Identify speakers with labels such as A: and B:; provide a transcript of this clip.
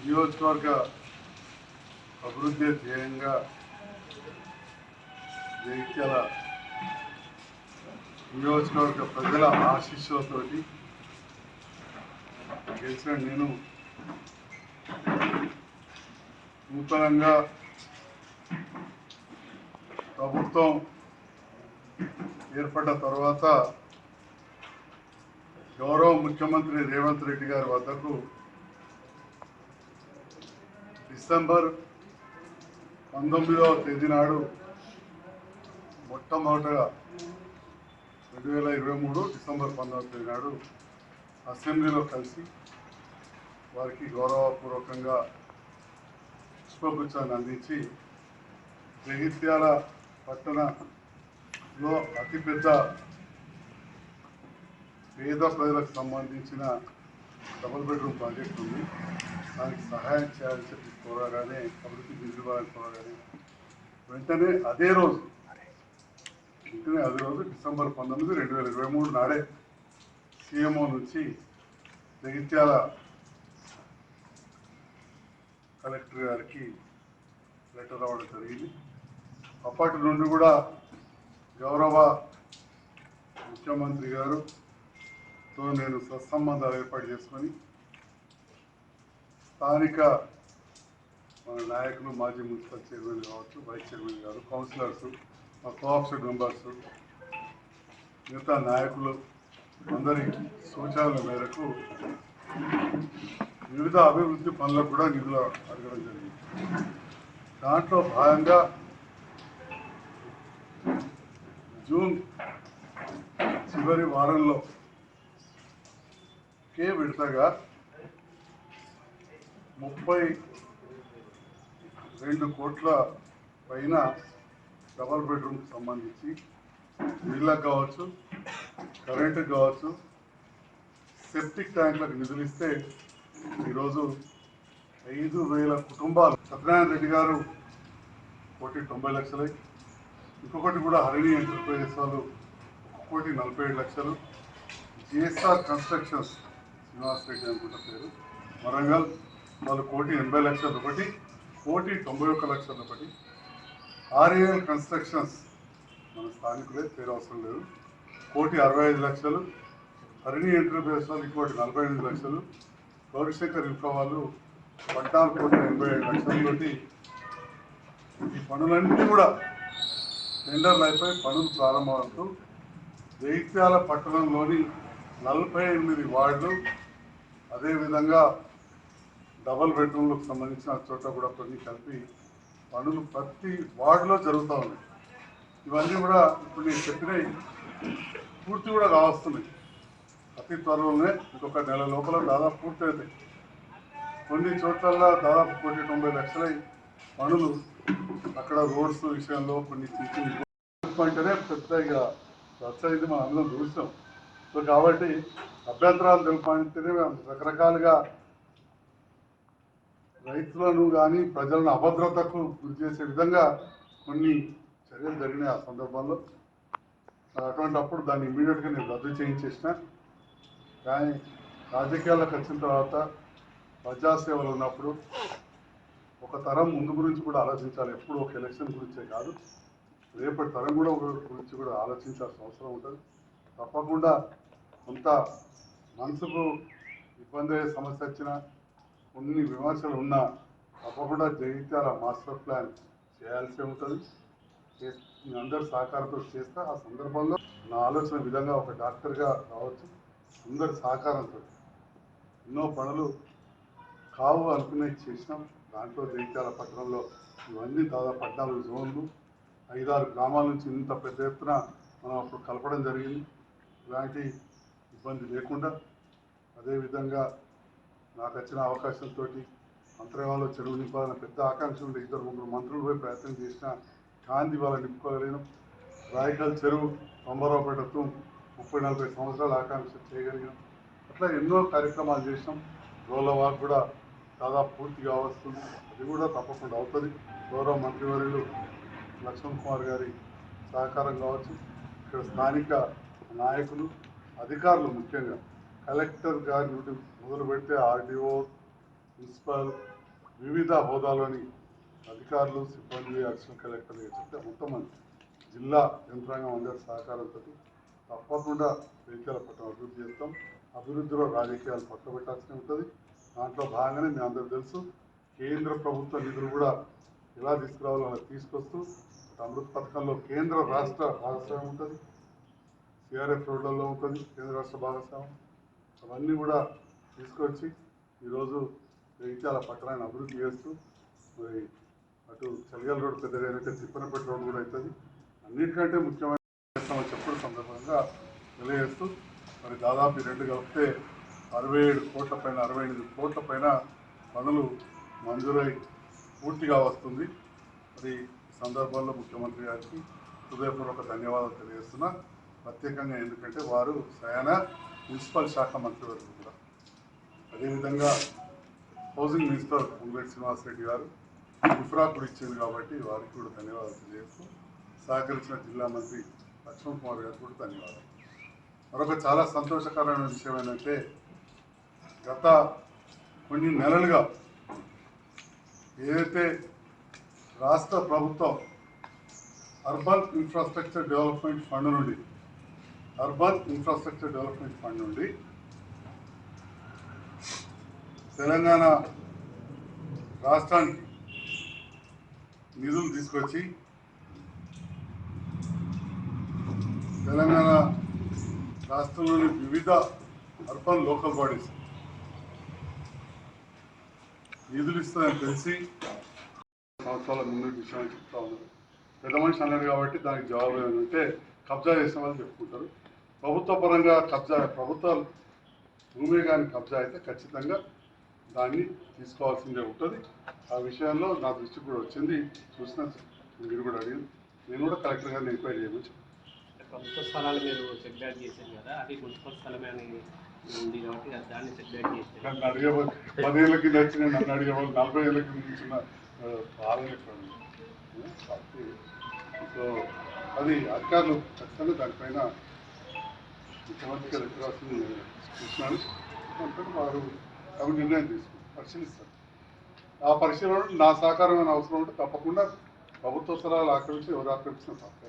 A: నియోజకవర్గ అభివృద్ధి ధ్యేయంగా జగిత్యాల నియోజకవర్గ ప్రజల ఆశీస్సులతోటి తెలిసిన నేను నూతనంగా ప్రభుత్వం ఏర్పడ్డ తర్వాత గౌరవ ముఖ్యమంత్రి రేవంత్ రెడ్డి గారి వద్దకు డిసెంబర్ పంతొమ్మిదవ తేదీ నాడు మొట్టమొదటగా రెండు వేల ఇరవై మూడు డిసెంబర్ పంతొమ్మిదవ నాడు అసెంబ్లీలో కలిసి వారికి గౌరవపూర్వకంగా పుష్పగుచ్చాన్ని అందించి జగిత్యాల పట్టణంలో అతిపెద్ద పేద ప్రజలకు సంబంధించిన డబుల్ బెడ్రూమ్ ప్రాజెక్ట్ ఉంది. దానికి సహాయం చేయాలని చెప్పి కోరగానే అభివృద్ధి నిధులు కోరగానే వెంటనే అదే రోజు వెంటనే అదే రోజు డిసెంబర్ పంతొమ్మిది రెండు వేల ఇరవై మూడు నాడే సీఎంఓ నుంచి జగిత్యాల కలెక్టర్ గారికి లెటర్ రావడం జరిగింది. అప్పటి నుండి కూడా గౌరవ ముఖ్యమంత్రి గారుతో నేను సత్సంబంధాలు ఏర్పాటు చేసుకొని స్థానిక మన నాయకులు మాజీ మున్సిపల్ చైర్మన్ కావచ్చు వైస్ చైర్మన్ గారు కౌన్సిలర్స్ మా కోఆప్షన్ మెంబర్స్ మిగతా నాయకులు అందరి సూచనల మేరకు వివిధ అభివృద్ధి పనులకు కూడా నిధులు అడగడం జరిగింది. దాంట్లో భాగంగా జూన్ చివరి వారంలో కే విడతగా ముప్పై రెండు కోట్ల పైన డబల్ బెడ్రూమ్కి సంబంధించి నీళ్ళకు కావచ్చు కరెంటుకు కావచ్చు సెప్టిక్ ట్యాంకులకు నిధులు ఇస్తే ఈరోజు ఐదు వేల కుటుంబాలు సత్యనారాయణ రెడ్డి గారు కోటి తొంభై లక్షలై ఇంకొకటి కూడా హరిణి ఎంటర్ప్రైజెస్ వాళ్ళు కోటి నలభై ఏడు లక్షలు. జిఎస్ఆర్ కన్స్ట్రక్షన్స్ శ్రీనివాస్ రెడ్డి అనుకుంటా పేరు. వరంగల్ వాళ్ళు కోటి ఎనభై లక్షలు ఒకటి కోటి తొంభై ఒక్క లక్షలు ఒకటి. ఆర్ఏఎల్ కన్స్ట్రక్షన్స్ మన స్థానికులే పేరు అవసరం లేదు. కోటి అరవై ఐదు లక్షలు. హరిణి ఎంటర్ప్రైజెస్ వాళ్ళు ఇంకోటి నలభై ఎనిమిది లక్షలు. గౌరీశంకర్ ఇన్ఫో వాళ్ళు పద్నాలుగు కోట్ల ఎనభై ఏడు లక్షలతోటి ఈ పనులన్నీ కూడా టెండర్లు అయిపోయి పనులు ప్రారంభమవుతూ జైత్యాల పట్టణంలోని నలభై ఎనిమిది వార్డులు అదేవిధంగా డబల్ బెడ్రూమ్లకు సంబంధించిన చోట కూడా కొన్ని కలిపి పనులు ప్రతి వార్డులో జరుగుతూ ఉన్నాయి. ఇవన్నీ కూడా ఇప్పుడు నేను చెప్పినవి పూర్తి కూడా కావస్తున్నాయి. అతి త్వరలోనే ఇంకొక నెల లోపల దాదాపు పూర్తవుతాయి కొన్ని చోట్ల దాదాపు కోటి తొంభై లక్షలై పనులు అక్కడ రోడ్స్ విషయంలో కొన్ని చిన్న అంటేనే పెద్ద ఇక రచ్చయింది మనం అందరం చూసాం. సో కాబట్టి అభ్యంతరాలు తెలుపంటేనే రకరకాలుగా రైతులను కానీ ప్రజలను అభద్రతకు గురి చేసే విధంగా కొన్ని చర్యలు జరిగినాయి ఆ సందర్భంలో. అటువంటి అప్పుడు దాన్ని ఇమీడియట్గా నేను రద్దు చేయించేసిన. కానీ రాజకీయాలకు వచ్చిన తర్వాత ప్రజాసేవలు ఉన్నప్పుడు ఒక తరం ముందు గురించి కూడా ఆలోచించాలి. ఎప్పుడు ఒక ఎలక్షన్ గురించే కాదు. రేపటి తరం కూడా ఒక గురించి కూడా ఆలోచించాల్సిన అవసరం ఉంటుంది. తప్పకుండా కొంత మనసుకు ఇబ్బంది అయ్యే సమస్య వచ్చినా కొన్ని విమర్శలు ఉన్నా తప్పకుండా జగిత్యాల మాస్టర్ ప్లాన్ చేయాల్సి ఉంటుంది. చేస్- అందరి సహకారంతో చేస్తే ఆ సందర్భంలో నా ఆలోచన విధంగా ఒక డాక్టర్గా రావచ్చు. అందరి సహకారంతో ఎన్నో పనులు కావు అనుకునే చేసినాం. దాంట్లో జగిత్యాల పట్టణంలో ఇవన్నీ దాదాపు పద్నాలుగు జోన్లు. ఐదారు గ్రామాల నుంచి ఇంత పెద్ద ఎత్తున మనం అప్పుడు కలపడం జరిగింది. ఇలాంటి ఇబ్బంది లేకుండా అదేవిధంగా నాకు వచ్చిన అవకాశంతో మంత్రివాళ్ళు చెరువు నింపాలని పెద్ద ఆకాంక్ష ఉండే ఇద్దరు ముగ్గురు మంత్రులు పోయి ప్రయత్నం చేసిన గాంధీ వాళ్ళ నింపుకోగలిగినాం రాయకల్ చెరువు తొంభరావుపేట తూం ముప్పై నలభై సంవత్సరాల ఆకాంక్ష చేయగలిగాం. అట్లా ఎన్నో కార్యక్రమాలు చేసినాం రోలవాక్ కూడా దాదాపు పూర్తిగా వస్తుంది అది కూడా తప్పకుండా అవుతుంది. గౌరవ మంత్రివర్యులు లక్ష్మణ్ కుమార్ గారి సహకారం కావచ్చు ఇక్కడ స్థానిక నాయకులు అధికారులు ముఖ్యంగా. కలెక్టర్ గారి నుండి మొదలు పెడితే ఆర్డీఓ మున్సిపల్ వివిధ హోదాలోని అధికారులు సిబ్బంది అడిషనల్ కలెక్టర్ చెప్తే మొత్తం జిల్లా యంత్రాంగం అందరి సహకారంతో తప్పకుండా వెహికల్ పట్టణం అభివృద్ధి చేస్తాం. అభివృద్ధిలో రాజకీయాలు పక్క పెట్టాల్సి ఉంటుంది. దాంట్లో భాగంగానే మీ అందరూ తెలుసు కేంద్ర ప్రభుత్వ నిధులు కూడా ఎలా తీసుకురావాలో అలా తీసుకొస్తూ అమృత్ పథకంలో కేంద్ర రాష్ట్ర భాగస్వామ్యం ఉంటుంది. సిఆర్ఎఫ్ రోడ్లలో ఉంటుంది కేంద్ర రాష్ట్ర భాగస్వామ్యం. అవన్నీ కూడా తీసుకొచ్చి ఈరోజు జగిత్యాల పట్టణాన్ని అభివృద్ధి చేస్తూ మరి అటు చలిగల రోడ్ పెద్దగా అయితే తిప్పనపేట రోడ్ కూడా అవుతుంది. అన్నిటికంటే ముఖ్యమైన చేస్తామని చెప్పుడు సందర్భంగా తెలియజేస్తూ మరి దాదాపు రెండు కలిపితే అరవై ఏడు కోట్ల పైన అరవై ఎనిమిది కోట్ల పైన పనులు మంజూరై పూర్తిగా వస్తుంది. మరి సందర్భంలో ముఖ్యమంత్రి గారికి హృదయపూర్వక ధన్యవాదాలు తెలియజేస్తున్నా. ప్రత్యేకంగా ఎందుకంటే వారు స్వయాన మున్సిపల్ శాఖ మంత్రివర్గం కూడా. అదేవిధంగా హౌసింగ్ మినిస్టర్ పొంగులేటి శ్రీనివాసరెడ్డి గారు ఇఫ్రా కూడా ఇచ్చింది కాబట్టి వారికి కూడా ధన్యవాదాలు తెలియజేస్తూ సహకరించిన జిల్లా మంత్రి లక్ష్మణ్ కుమార్ గారికి కూడా ధన్యవాదాలు. మరొక చాలా సంతోషకరమైన విషయం ఏంటంటే గత కొన్ని నెలలుగా ఏదైతే రాష్ట్ర ప్రభుత్వం అర్బన్ ఇన్ఫ్రాస్ట్రక్చర్ డెవలప్మెంట్ ఫండ్ నుండి అర్బన్ ఇన్ఫ్రాస్ట్రక్చర్ డెవలప్మెంట్ ఫండ్ నుండి తెలంగాణ రాష్ట్రానికి నిధులు తీసుకొచ్చి తెలంగాణ రాష్ట్రంలోని వివిధ అర్బన్ లోకల్ బాడీస్ నిధులు ఇస్తుందని తెలిసి సంవత్సరాల ముందు విషయం చెప్తా ఉన్నారు. పెద్ద మనిషి అన్నాడు కాబట్టి దానికి జవాబు ఏంటంటే కబ్జా చేసిన వాళ్ళు చెప్పుకుంటారు. ప్రభుత్వ పరంగా కబ్జా ప్రభుత్వ భూమి కానీ కబ్జా అయితే ఖచ్చితంగా దాన్ని తీసుకోవాల్సిందే ఉంటుంది. ఆ విషయంలో నా దృష్టికి కూడా వచ్చింది. చూసిన మీరు కూడా అడిగింది. నేను కూడా కలెక్టర్ గారిని ఎంక్వైరీ చేయమని చెప్పాను.
B: ప్రభుత్వ స్థలాలు మీరు చెక్ చేశారు కదా అది మున్సిపల్ స్థలమే అని ఉంది కాబట్టి అది దాన్ని చెక్ చేశారు.
A: నన్ను అడిగే వాళ్ళు కింద వచ్చిన నన్ను అడిగేవాళ్ళు నలభై ఏళ్ళ కింద ఇచ్చిన సో అది అధికారులు ఖచ్చితంగా దానిపైన ముఖ్యమంత్రి గారు ఎక్కడ రాసింది దానిపైన వారు అవి నిర్ణయం తీసుకుని పరిశీలిస్తారు. ఆ పరిశీలన నా సహకారమైన అవసరం ఉంటే తప్పకుండా ప్రభుత్వ స్థలాలు ఆక్రమించి ఎవరు ఆక్రమించిన తప్ప